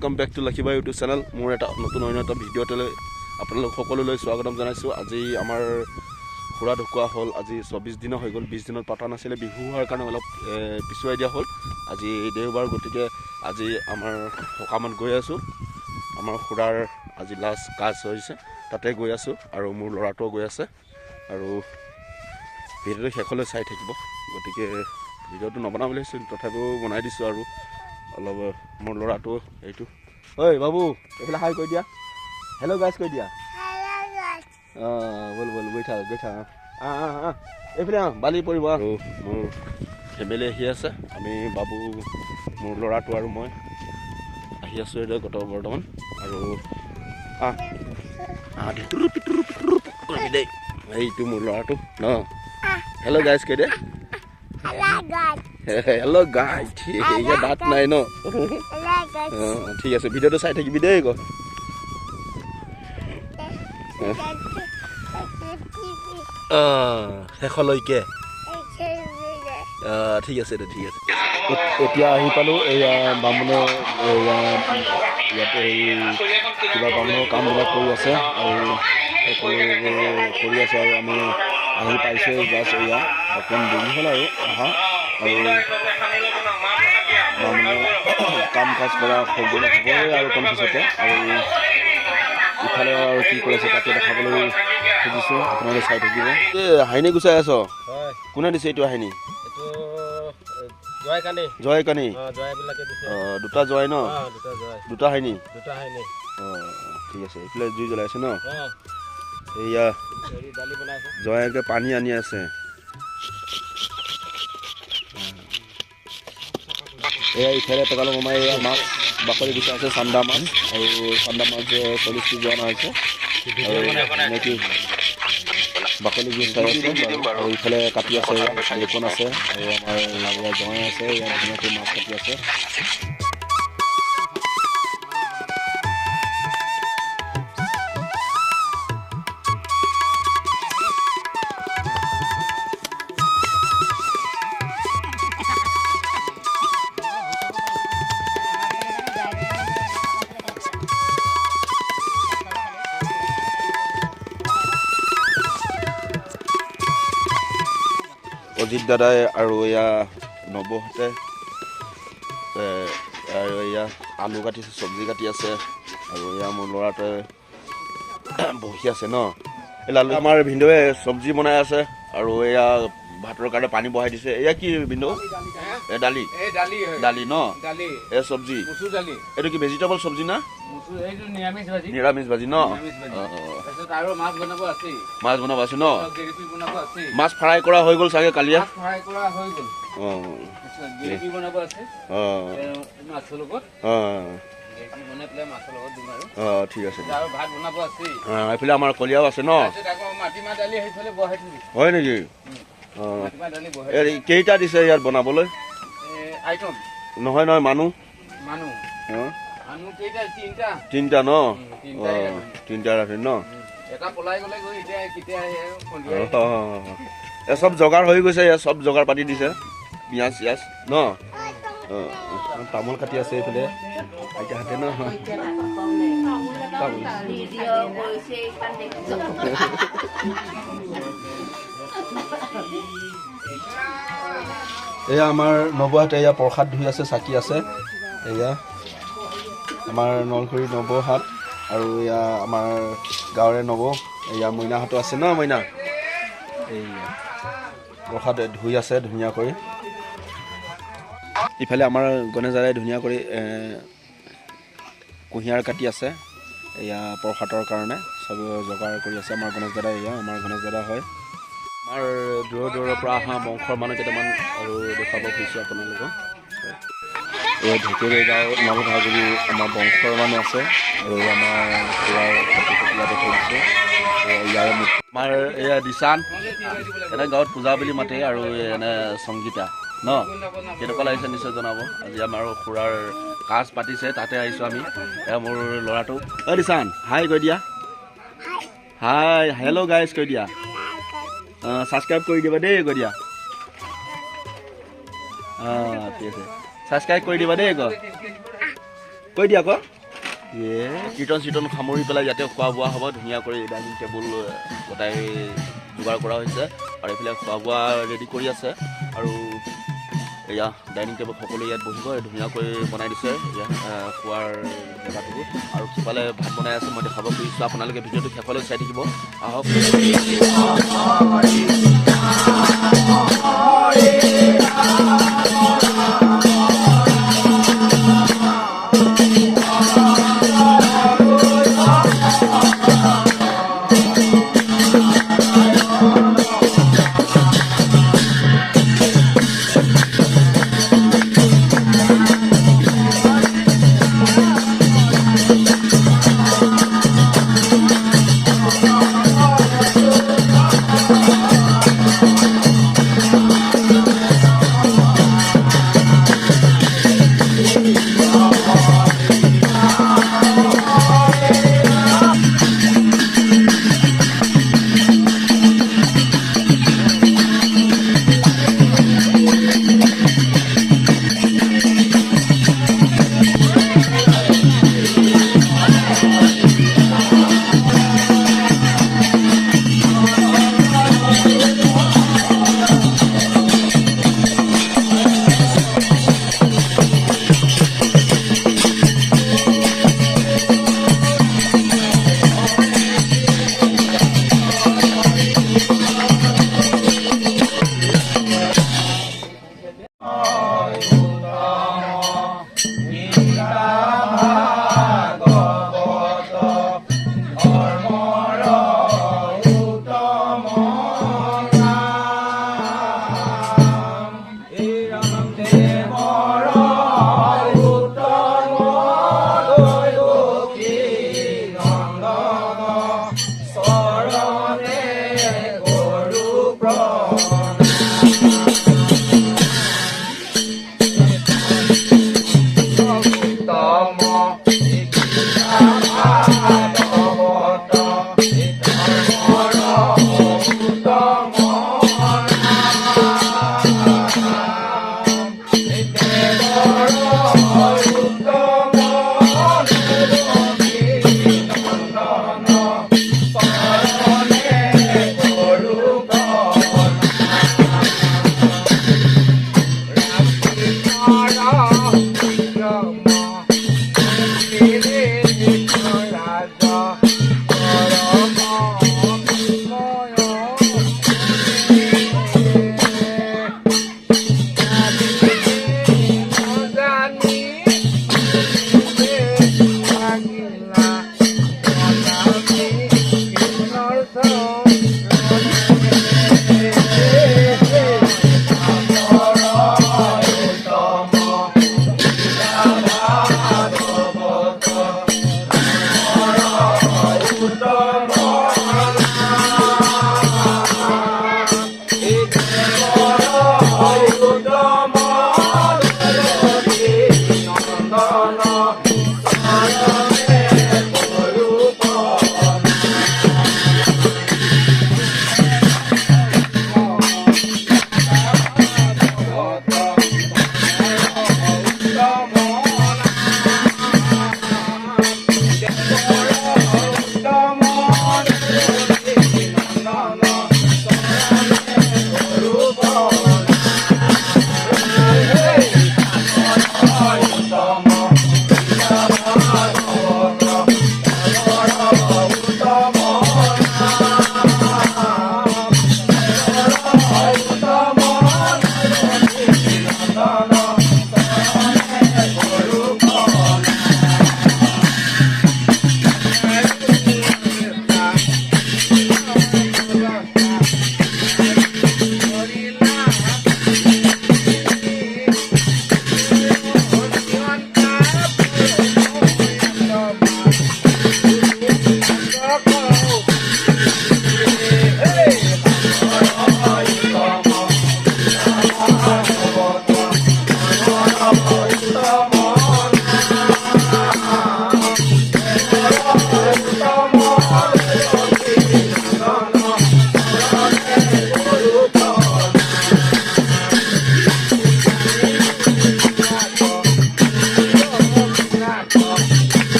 Welcome back to Lakshibai YouTube channel মোৰ এটা নতুন অন্য এটা ভিডিঅ'টোলৈ আপোনালোক সকলোলৈ স্বাগতম জনাইছোঁ। আজি আমাৰ খুৰা ঢুকুৱা হ'ল। আজি চৌবিছ দিনৰ হৈ গ'ল। বিছ দিনত পতা নাছিলে। বিহু হোৱাৰ কাৰণে অলপ পিছুৱাই দিয়া হ'ল। আজি দেওবাৰ গতিকে আজি আমাৰ সকামত গৈ আছোঁ। আমাৰ খুৰাৰ আজি লাষ্ট কাজ হৈছে। তাতে গৈ আছোঁ আৰু মোৰ ল'ৰাটোও গৈ আছে। আৰু ভিডিঅ'টো শেষলৈ চাই থাকিব। গতিকে ভিডিঅ'টো নবনাওঁ বুলি ভাবিছোঁ। তথাপিও বনাই দিছোঁ আৰু। অলপ মোৰ ল'ৰাটো এইটো ঐ বাবু এইফালে হাই কৈ দিয়া হেল্ল' গাইজ কৈ দিয়া অঁ ব'ল ব'ল গৈ থাক গৈ থাক আহ আহ আহ এইফালে আহ বালি পৰিব আৰু মোৰ ফেমিলি আহি আছে আমি বাবু মোৰ ল'ৰাটো আৰু মই আহি আছোঁ এতিয়া গত বৰ্তমান আৰু দেই এইটো মোৰ ল'ৰাটো ন হেল্ল' গাইজ কৈ দে হেল্ল' গাই ঠিক এতিয়া দাঁত নাই ন অঁ ঠিক আছে ভিডিঅ'টো চাই থাকিবি দেই ক শেষলৈকে অঁ ঠিক আছে দে ঠিক আছে এতিয়া আহি পালোঁ এয়া বামুণৰ এয়া ইয়াতে এই কিবা বামুণৰ কামবিলাক কৰি আছে আৰু সকলোবোৰ কৰি আছে আৰু আমি আহি পাইছোঁ জাষ্ট এয়া অকণ দেৰি হ'ল আৰু অহা আৰু কাম কাজ কৰা সকলো হ'বই আৰু অকণ পিছতে আৰু ইফালে আৰু কি কৰিছে তাকে দেখাবলৈ খুজিছোঁ আপোনালোকে চাই থাকিব এই হাইনি গুচাই আছ কোনে দিছে এইটো হাইনি জয় অঁ দুটা জয় ন দুটা হাইনি অঁ ঠিক আছে এইফালে জুই জ্বলাই আছে ন এয়া জয়াকে পানী আনি আছে। এয়া ইফালে পেকালো মামাই এয়া মাছ বাকলি গুচাই আছে চান্দা মাছ আৰু চান্দা মাছ চল্লিছ কেজি অনা হৈছে আৰু বাকলি খাই আছে আৰু ইফালে কাটি আছে লোকন আছে আৰু আমাৰ জঙাই আছে ইয়াত ধুনীয়াকৈ মাছ কাটি আছে। দাদাই আৰু এয়া নৱহঁতে আৰু এয়া আলু কাটিছে চব্জি কাটি আছে আৰু এয়া মোৰ ল'ৰাটোৱে বহি আছে ন। এই লালু আমাৰ ভিনদেউৱে চব্জি বনাই আছে আৰু এয়া ভাতৰ কাৰণে পানী বহাই দিছে। এয়া কি ভিনদেউ? এই দালি। দালি ন? দালি। এ চব্জি। এইটো কি ভেজিটেবল চব্জি না? নিৰামিষ ভাজি ন? মাছ বনাব আছেই। মাছ বনাব আছে ন? মাছ ফ্ৰাই কৰা হৈ গ'ল চাগে কালিয়া? ফ্ৰাই কৰা হৈ গ'ল। অঁ। গ্ৰেভি বনাব আছে। অঁ। মাছৰ লগত। অঁ। অঁ ঠিক আছে। এইফালে আমাৰ কলিয়াও আছে ন? হয় নেকি? অঁ। কেইটা দিছে ইয়াত বনাবলৈ? নহয় নহয় মানুহ। মানুহ। তিনিটা। ন। তিনিটা ৰাতি ন? চব জগাৰ হৈ গৈছে চব জগাৰ পাতি দিছে। পিঁয়াজ চিয়াজ ন? তামোল কাটি আছে এইফালে। আইতাহঁতে ন? তামোল। এয়া আমাৰ নবৌহাতে এয়া প্ৰসাদ ধুই আছে চাকি আছে। এয়া আমাৰ নলখুৰী নবৌহাত। আৰু এয়া আমাৰ গাঁৱৰে নবৌ এয়া মইনাহঁতো আছে ন মইনা? এইয়া প্ৰসাদ ধুই আছে ধুনীয়া কৰি ইফালে আমাৰ গণেশ দাদাই ধুনীয়া কৰি কুঁহিয়াৰ কাটি আছে এয়া প্ৰসাদৰ কাৰণে। চব যোগাৰ কৰি আছে আমাৰ গণেশ দাদা এয়া আমাৰ গণেশ দাদা হয়। আমাৰ দূৰৰ দূৰৰ পৰা অহা বংশৰ মানুহ কেইটামান আৰু দেখুৱাব খুজিছোঁ আপোনালোকক। এই ঢেকীয়াৰী গাঁও নলগাঁও বুলি আমাৰ বংশৰ মানুহ আছে। আৰু আমাৰ আমাৰ এয়া দিচান এনে গাঁৱত পূজা বুলি মাতে আৰু এনে সংগীতা। ন? কেনেকুৱা লাগিছে নিশ্চয় জনাব। আজি আমাৰ খুৰাৰ কাজ পাতিছে তাতে আহিছোঁ আমি। এয়া মোৰ ল'ৰাটো। অ দিচান হাই কৈ দিয়া। হাই হেল্ল' গাইজ কৈ দিয়া। ছাবস্ক্ৰাইব কৰি দিবা দেই কৈ দিয়া। অঁ ঠিক আছে। ছাবস্ক্ৰাইব কৰি দিবা দেই ক কৈ দিয়া আকৌ কীৰ্তন চিৰ্তন সামৰি পেলাই ইয়াতে খোৱা বোৱা হ'ব ধুনীয়া কৰি ডাইনিং টেবুল গোটাই যোগাৰ কৰা হৈছে আৰু এইফালে খোৱা বোৱা ৰেডি কৰি আছে আৰু এয়া ডাইনিং টেবুল সকলোৱে ইয়াত বহিব ধুনীয়াকৈ বনাই দিছে খোৱাৰ জেগাটো আৰু সিফালে ভাত বনাই আছে মই দেখাব খুজিছোঁ আপোনালোকে ভিডিঅ'টো শেষলৈ চাই থাকিব আহক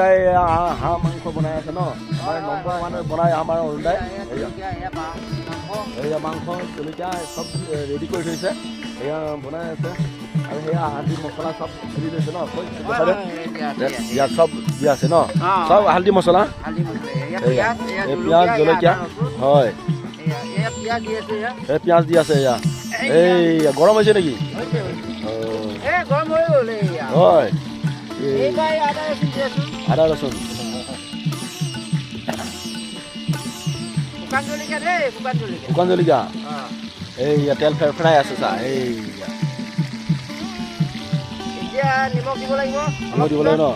এয়া অৰুণ দাই এয়া হাঁহ মাংস বনাই আছে ন? আমাৰ নম্বৰ মানে বনাই আমাৰ অৰুণ দাই এয়া মাংস জলকীয়া চব ৰেডি কৰি থৈছে। এয়া বনাই আছে। আৰু সেয়া হালধি মছলা চব দি লৈছে ন? ইয়াত চব দিয়া আছে ন? চব হালধি মছলা? পিঁয়াজ জলকীয়া হয়। পিঁয়াজ দি আছে এয়া। এই গৰম হৈছে নেকি? হয়। আদা ৰচুন শুকান জলকীয়া এইয়া তেল ফেৰফেৰাই আছে চা এইয়া এতিয়া নিমখ দিব লাগিব নিমখ দিব লাগে ন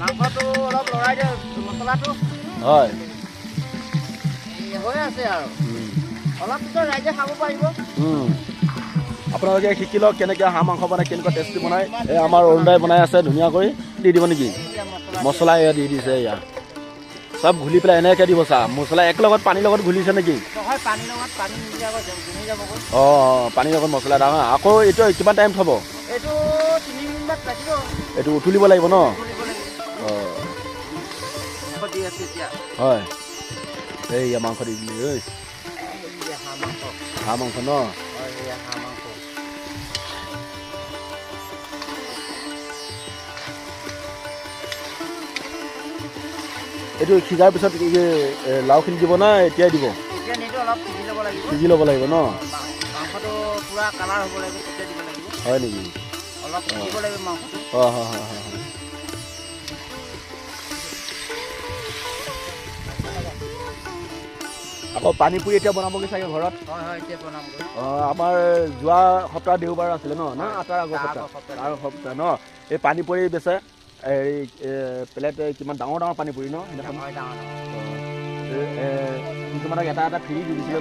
মাংসটো অলপ লৰাই দিয়ে মছলাটো হয় এই হৈ আছে আৰু অলপ পিছত ৰাইজে খাব পাৰিব। আপোনালোকে শিকি লওক কেনেকৈ হাঁহ মাংস বনাই কেনেকুৱা টেষ্টি বনাই এই আমাৰ অৰুণদাই বনাই আছে ধুনীয়াকৈ দি দিব নেকি? মছলা এয়া দি দিছে এয়া। চব ঘুলি পেলাই এনেকৈ দিব চা। মছলা পানীৰ লগত ঘুলিছে নেকি? পানীৰ লগত জমি যাবগৈ অঁ অঁ পানীৰ লগত মছলা দাম। আকৌ এইটো কিমান টাইম থ'ব? এইটো মিনিটমান লাগিব। ন? অঁ। হয়। এইয়া মাংস দি দিলি ঐ। হাঁহ মাংস। ন? এইটো সিজাৰ পিছত লাওখিনি দিব না এতিয়াই দিব? সিজি ল'ব লাগিব। ন? হয় নেকি? হয় হয় হয় আকৌ পানী পুৰি এতিয়া বনাবগৈ চাগে ঘৰত? অঁ আমাৰ যোৱা সপ্তাহ দেওবাৰ আছিলে ন? না তাৰ আগৰ সপ্তাহ? সপ্তাহ। তাৰ সপ্তাহ ন? এই পানী পুৰি বেচে। এই প্লেট কিমান ডাঙৰ ডাঙৰ পানী পুৰি ন? সেইদিনাখন। ডাঙৰ কিছুমানক এটা এটা ফ্ৰী দি দিছিলে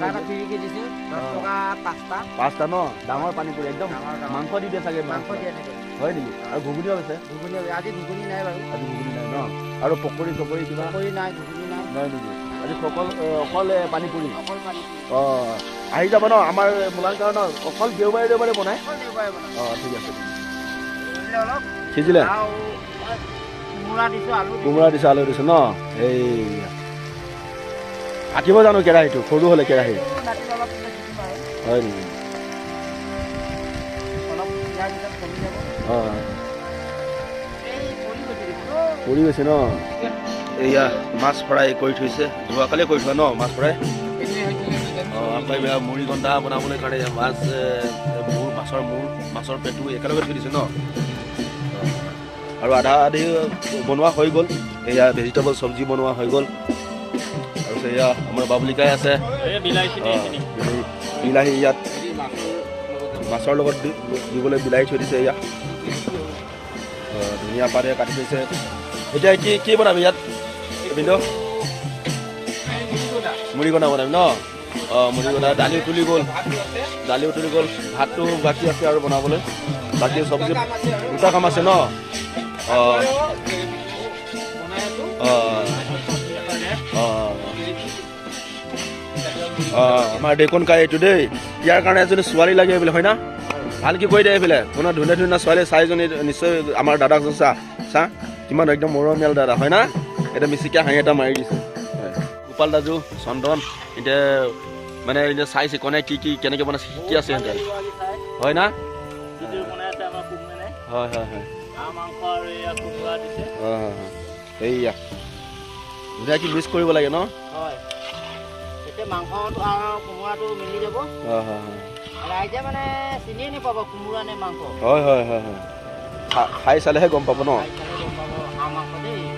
পাঁচটা। ন? ডাঙৰ পানী পুৰি একদম। মাংস দি দিয়ে চাগে মাংস দিয়ে হয় নেকি? আৰু ঘুগুনিও আছে ঘুগুনি আজি ঘুগুনি নাই বাৰু। আজি ঘুগুনি নাই ন? আৰু পকৰি চকৰি কিবা? পকৰি নাই ঘুগুনি নাই। নাই নেকি? আজি অকল এ, পানী পুৰি। অকল পানী অঁ আহি যাব ন? আমাৰ মোলাংকাৰ ন অকল দেওবাৰে দেওবাৰে অকল বনাম অঁ ঠিক আছে। অলপ সিজিলে? কোমোৰা দিছোঁ আলু দিছোঁ। ন? এই কাটিব জানো কেৰাহীটো? সৰু হ'লে কেৰাহী। হয় নেকি? পৰি গৈছে ন? এয়া মাছ ফ্ৰাই কৰি থৈছে। যোৱাকালি কৰি থোৱা ন মাছ ফ্ৰাই? অঁ আকৌ এইবিলাক মুড়ি ঘণ্টা বনাবলৈ কাৰণে মাছ মূৰ মাছৰ মূৰ মাছৰ পেটু একেলগে থৈ দিছে ন। আৰু আধা আধি বনোৱা হৈ গ'ল। এয়া ভেজিটেবল চব্জি বনোৱা হৈ গ'ল। আৰু এয়া আমাৰ বাবলিকাই আছে। বিলাহী- ইয়াত মাছৰ লগত দিবলৈ বিলাহী থৈ দিছে এয়া। ধুনীয়া পাতে কাটি থৈছে। এতিয়া কি কি বনাবি ইয়াত? বিন্দু মুড়ি কণা বনাবি ন? অঁ মুড়ি কণা দালি উতলি গ'ল। দালি উতলি গ'ল। ভাতটো বাকী আছে আৰু বনাবলৈ। বাকী চব্জি দুটা কাম আছে ন? আমাৰ ডেকন কাই এইটো দেই। ইয়াৰ কাৰণে এজনী ছোৱালী লাগে এইবিলাক হয় না? ভালকে কৈ দে এইফালে। কোনো ধুনীয়া ধুনীয়া ছোৱালী, চাৰিজনী নিশ্চয় আমাৰ দাদাক চা চা, কিমান একদম মৰমীয়াল দাদা, হয় না? এতিয়া মিচিকে হাঁহি এটা মাৰি দিছে। গোপাল দাজু, চন্দন, এতিয়া মানে এতিয়া চাইছে কোনে কি কি, কেনেকৈ বনাইছে শিকি আছে সিহঁতে? হয় না? হয় হয় হয়। এইয়া। ধুনীয়াকৈ মিক্স কৰিব লাগে ন? হয়। তেতিয়া মাংসটো আৰু কোমোৰাটো মিলি যাব। হয় হয় হয়। ৰাইজে মানে চিনিয়ে নাপাব কোমোৰা নে মাংস। হয় হয় হয় হয়। খা- খাই চালেহে গম পাব ন? খাই চালে গম পাব। হাঁহ মাংস দেই।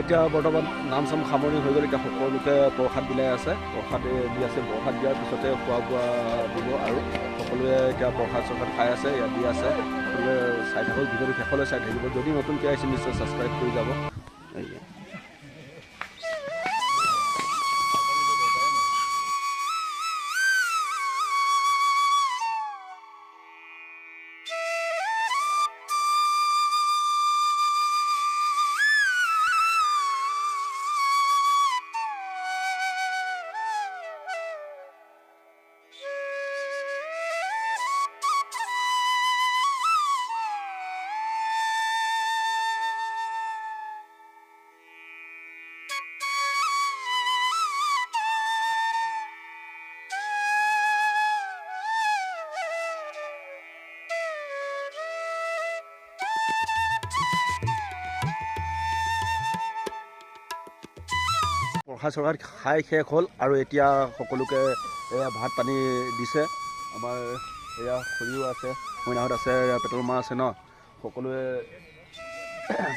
এতিয়া বৰ্তমান নাম চাম সামৰণি হৈ গ'ল এতিয়া সকলোকে প্ৰসাদ বিলাই আছে। প্ৰসাদ দি আছে প্ৰসাদ দিয়াৰ পিছতে খোৱা বোৱা দিব আৰু সকলোৱে এতিয়া প্ৰসাদ চসাদ খাই আছে ইয়াত দি আছে। সকলোৱে চাই থাকক ভিডিঅ'টো শেষলৈ চাই থাকিব। যদি নতুনকৈ আহিছে নিশ্চয় ছাবস্ক্ৰাইব কৰি যাব। প্ৰসাদ চৰসাদ খাই শেষ হ'ল আৰু এতিয়া সকলোকে এয়া ভাত পানী দিছে। আমাৰ এয়া খৰিও আছে মইনাহঁত আছে পেটল মা আছে ন। সকলোৱে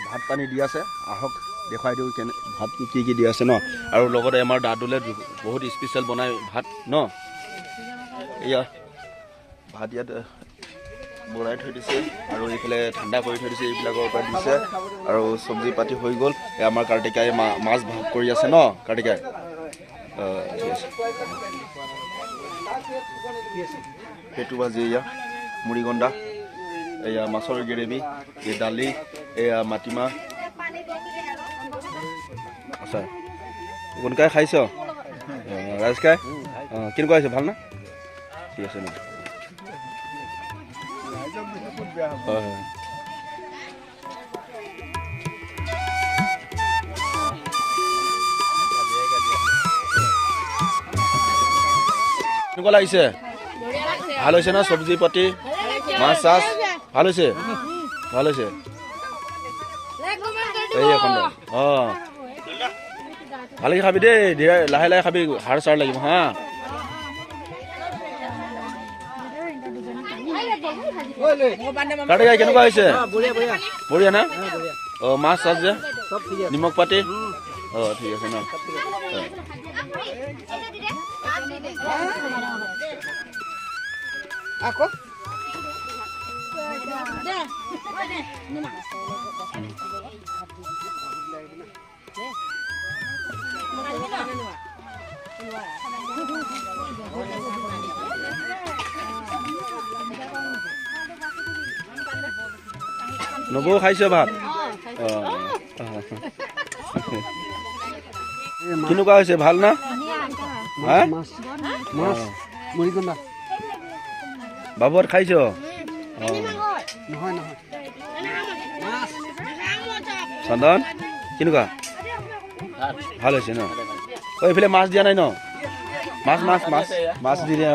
ভাত পানী দি আছে। আহক দেখুৱাই দিওঁ কেনে ভাত কি কি দি আছে ন। আৰু লগতে আমাৰ দাদুলে বহুত স্পেচিয়েল বনাই ভাত ন। এয়া ভাত ইয়াত বনাই থৈ দিছে আৰু এইফালে ঠাণ্ডা কৰি থৈ দিছে এইবিলাকৰ পৰা দিছে আৰু চব্জি পাতি হৈ গ'ল। এই আমাৰ কাৰ্তিকাই মাছ ভাগ কৰি আছে ন কাৰ্তিকাই পেটু ভাজি এয়া মুড়িগণ্ডা এয়া মাছৰ গ্ৰেভি এই দালি এয়া মাটিমাহ। আচ্ছা গুণকাই খাইছ? ৰাজকাই? অঁ কেনেকুৱা হৈছে ভাল না ঠিক আছে হয় কেনেকুৱা লাগিছে? ভাল হৈছে না চব্জি পাতি? মাছ চাছ? ভাল হৈছে? ভাল হৈছে? এই এখন অঁ। ভালকৈ খাবি দেই লাহে লাহে খাবি সাৰ চাৰ লাগিব হা। কাৰ্তিকাই কেনেকুৱা হৈছে? বঢ়িয়া না? অঁ মাছ চাছ যে? নিমখ পাতি? অঁ ঠিক আছে ন। আকৌ? নবৌ খাইছ ভাত অঁ কেনেকুৱা হৈছে ভাল না বাবুহঁত খাইছ অঁ নহয় নহয় চন্দন কেনেকুৱা ভাল হৈছে ন অঁ এইফালে মাছ দিয়া নাই ন মাছ মাছ মাছ মাছ দি দিয়া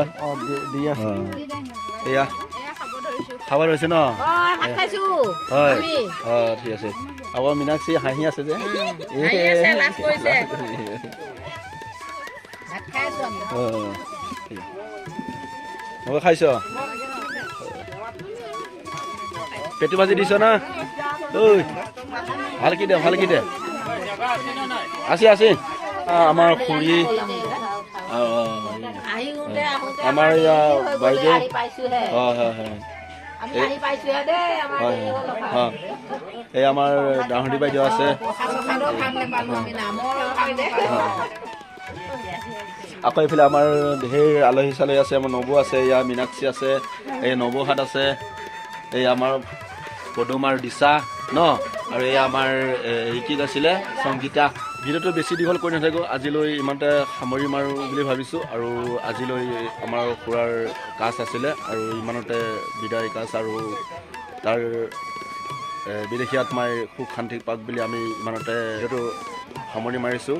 অঁ দি আছে অঁ ন হয় ঠিক আছে আকৌ মীনাক্ষী হাঁহি আছে যে খাইছো মই পেটু ভাজি দিছ না ঐ ভালকে দে ভালকে দে আছে আছে আ, আমাৰ খুৰী অঁ, অঁ, আহিওতে আহোতে আমাৰ এয়া দেৰি হৈ গ'ল, বাইদেউ হয় হয় এই- আমাৰ ডাঙৰি বাইদেউ আছে। আকৌ এইফালে আমাৰ ধেৰ আলহী চালহী আছে আমাৰ নবৌ আছে এয়া মীনাক্ষী আছে এই নবৌহাত আছে এই আমাৰ পদুমাৰ দিছা ন? আৰু এই আমাৰ কি আছিলে? সংগীতা। ভিডিঅ'টো বেছি দীঘল কৰি নাথাকোঁ আজিলৈ ইমানতে সামৰি মাৰোঁ বুলি ভাবিছোঁ। আৰু আজিলৈ আমাৰ খুৰাৰ কাজ আছিলে আৰু ইমানতে বিদায় কাজ আৰু তাৰ বিদেশী আত্মাই সুখ শান্তি পাওক বুলি আমি ইমানতে যিহেতু সামৰণি মাৰিছোঁ।